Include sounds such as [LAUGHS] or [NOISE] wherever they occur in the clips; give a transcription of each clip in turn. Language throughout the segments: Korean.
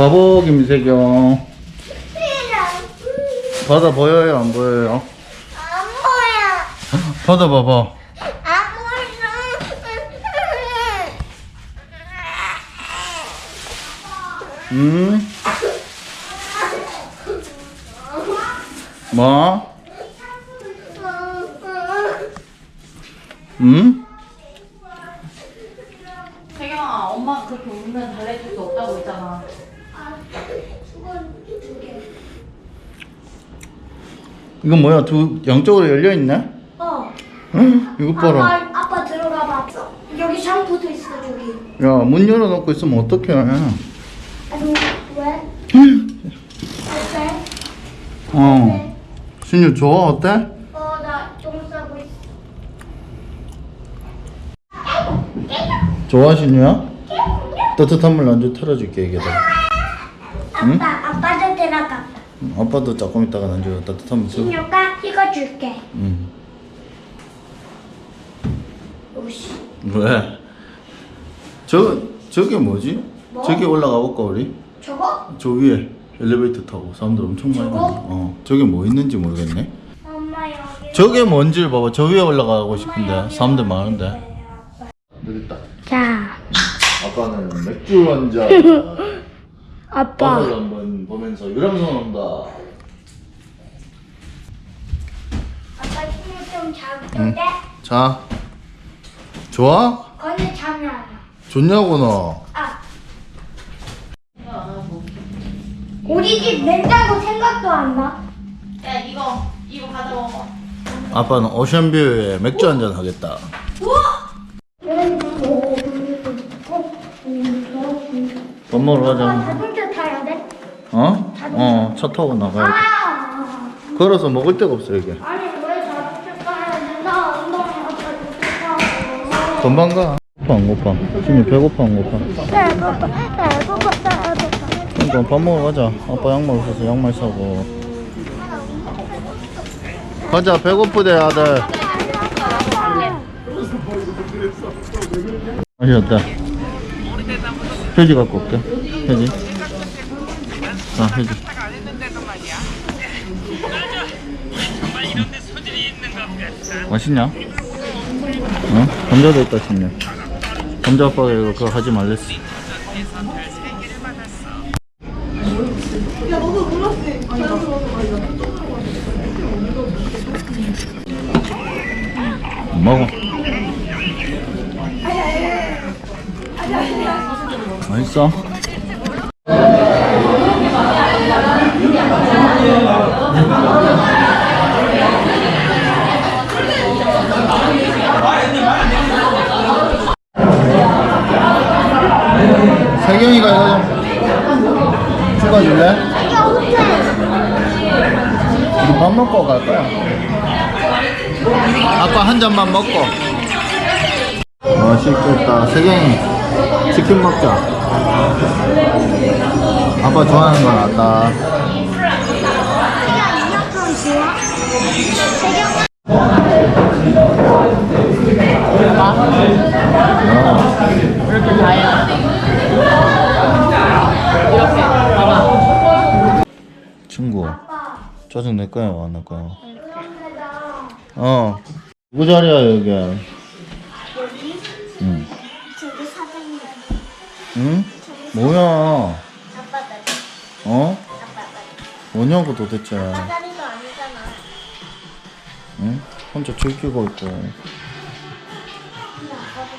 바보 김세경 바다 보여요 안 보여요? 안 보여. [LAUGHS] 바다 봐봐 안 보여. 음? 뭐? 음? 세경아, 엄마 그렇게 울면 달래줄 수 없다고 했잖아. 이건 뭐야 두 양쪽으로 열려 있네? 어. 응? 이거 봐라 아빠, 아빠 들어가 봐. 여기 샴푸도 있어 저기. 야 문 열어 놓고 있으면 어떡해 아니 왜? 어때? 어 신유 좋아 어때? 어나똥 싸고 있어. 좋아 신유야? 따뜻한 물 안주 틀어줄게 여기다 응? 아빠 아빠도 들어가. 아빠도 조금 있다가 물 줘. 신유가 이거 줄게. 응. 오씨. 왜? 저 저게 뭐지? 뭐? 저기 올라가 볼까 우리? 저거? 저 위에 엘리베이터 타고 사람들 엄청 많이 저거? 가는데. 어 저게 뭐 있는지 모르겠네. 엄마 여기. 저게 뭔지 봐봐. 저 위에 올라가고 싶은데 사람들 많은데. 자, 아빠는 맥주 한 잔. [LAUGHS] 아빠. 바다를 한번 보면서 유람선 온다. 아빠 신유 좀. 돼? 자, 좋아? 거기 잠이 안 와. 좋냐고 너. 아. 우리 집 냉장고 생각도 안 나. 야, 이거, 이거 가져 먹어. 아빠는 오션뷰에 맥주 한잔 하겠다. 밥 먹으러 아, 가자. 차 타고 나가야 돼. 아! 걸어서 먹을 데가 없어 여기. 아니 왜 타야 돼? 나 운동하고 타고. 금방 가. 배고파 안 고파? 지금 배고파 안 고파? 배고파, 배고파, 배고파. 그러니까 밥 먹으러 가자. 아빠 양말 없어서 양말 사고. 가자 배고프대 아들. 어때? 휴지 갖고 올게. 휴지. 자 휴지. 맛있냐? 어? 감자도 있다 싶네. 감자 아빠가 이거 그거 하지 말랬어. 먹어. 맛있어? 밥 먹고 갈 거야. 아빠 한 잔만 먹고. 맛있겠다. 세경이 치킨 먹자. 아빠 좋아하는 거 나왔다. 좋아? 이렇게 다해야 돼. 이렇게. 봐봐. 친구, 아빠, 짜증 낼 거야, 안 낼 거야? 어. 누구 자리야, 여기? 여기 응. 저기 사장님. 응? 뭐야? 아빠 나, 어? 아빠 나. 뭐냐고 도대체. 사다리도 아니잖아. 응? 혼자 즐기고 있고. 근데 아빠도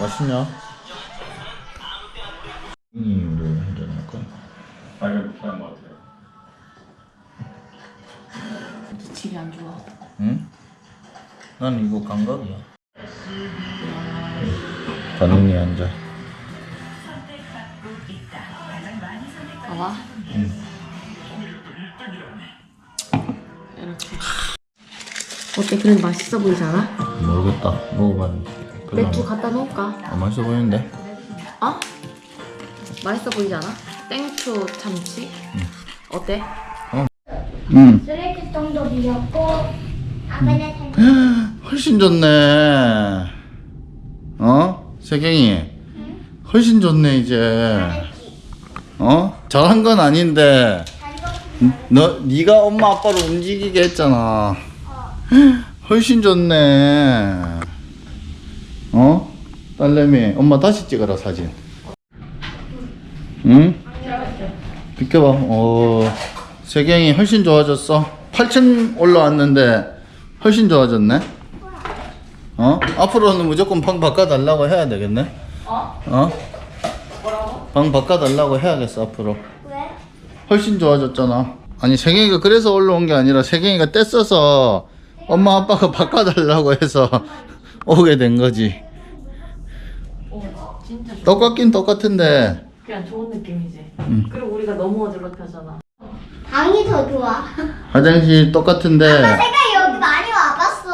맛있냐? 난 이거 감각이야. 가능히 앉아. 봐봐. 응. 이렇게. 어때? 그래도 맛있어 보이지 않아? 모르겠다. 먹어봤는데. 안 맥주 먹- 갖다 놓을까? 아, 맛있어 보이는데? 어? 맛있어 보이지 않아? 땡초 참치? 어때? 응. 쓰레기통도 빌렸고 아빠는 생 훨씬 좋네. 어? 세경이? 훨씬 좋네 이제. 어? 잘한 건 아닌데. 너 네가 엄마 아빠를 움직이게 했잖아. 훨씬 좋네. 어? 딸내미 엄마 다시 찍어라 사진. 응? 비켜봐. 어. 세경이 훨씬 좋아졌어. 8층 올라왔는데 훨씬 좋아졌네 어 앞으로는 무조건 방 바꿔달라고 해야 되겠네 어? 어? 뭐라고? 방 바꿔달라고 해야겠어 앞으로 왜? 훨씬 좋아졌잖아 아니 세경이가 그래서 올라온 게 아니라 세경이가 떼써서 엄마 아빠가 바꿔달라고 해서 [LAUGHS] 오게 된 거지 어 진짜. 똑같긴 똑같은데 그냥 좋은 느낌이지. 응. 그리고 우리가 너무 어지럽혀잖아. 방이 더 좋아. 화장실 똑같은데 내가.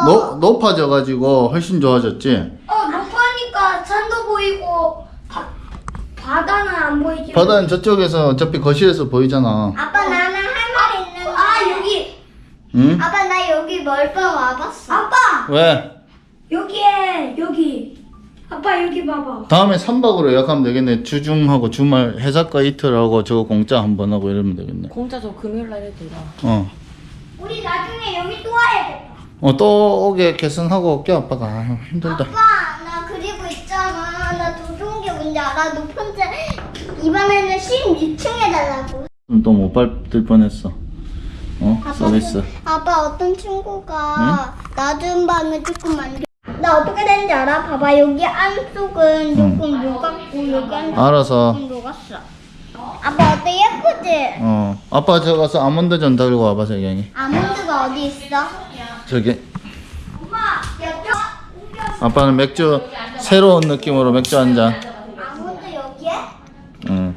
높, 높아져가지고 훨씬 좋아졌지 어, 높으니까 산도 보이고 바, 바다는 안 보이지. 바다는 저쪽에서 어차피 거실에서 보이잖아 아빠 나는 할말 있는데. 아 여기. 응? 아빠 나 여기 멀쩡 와봤어. 아빠 왜? 여기에 여기. 아빠 여기 봐봐. 다음에 3박으로 예약하면 되겠네 주중하고 주말 해사과 이틀하고 저거 공짜 한 번 하고 이러면 되겠네 공짜 저 금요일 날 해도 되나? 어. 우리 나중에 여기 또 와야겠다. 어, 또 오게 계산하고 올게, 아빠가. 아유, 힘들다. 아빠 나 그리고 있잖아. 나더 좋은 게 뭔지 알아? 높은 데 이번에는 16층 해달라고. 또못 밟을 뻔했어. 어? 서비스. 아빠 어떤 친구가 낮은 방을 조금 만들. 나 어떻게 되는지 알아? 봐봐 여기 안쪽은 응. 조금 녹았고 여기 안쪽 알아서. 조금 녹았어. 아빠 어때 예쁘지? 어. 아빠 저 가서 아몬드 전 달고 와봐, 세경이. 아몬드가 어디 있어? 저기. 아빠는 맥주, 새로운 느낌으로 맥주 한 잔. 아몬드 여기에? 응.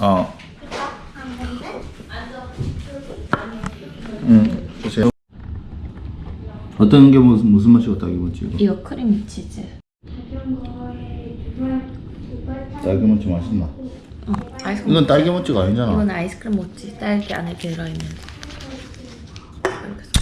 어. 아몬드? 응. 보세요. 어떤 게 무슨, 무슨 맛이고 딸기모찌 이거? 이거 크림 치즈. 딸기모찌 맛있나? 어, 아이스크림. 이건 딸기 모찌가 아니잖아. 이건 아이스크림 모찌 딸기 안에 들어있는.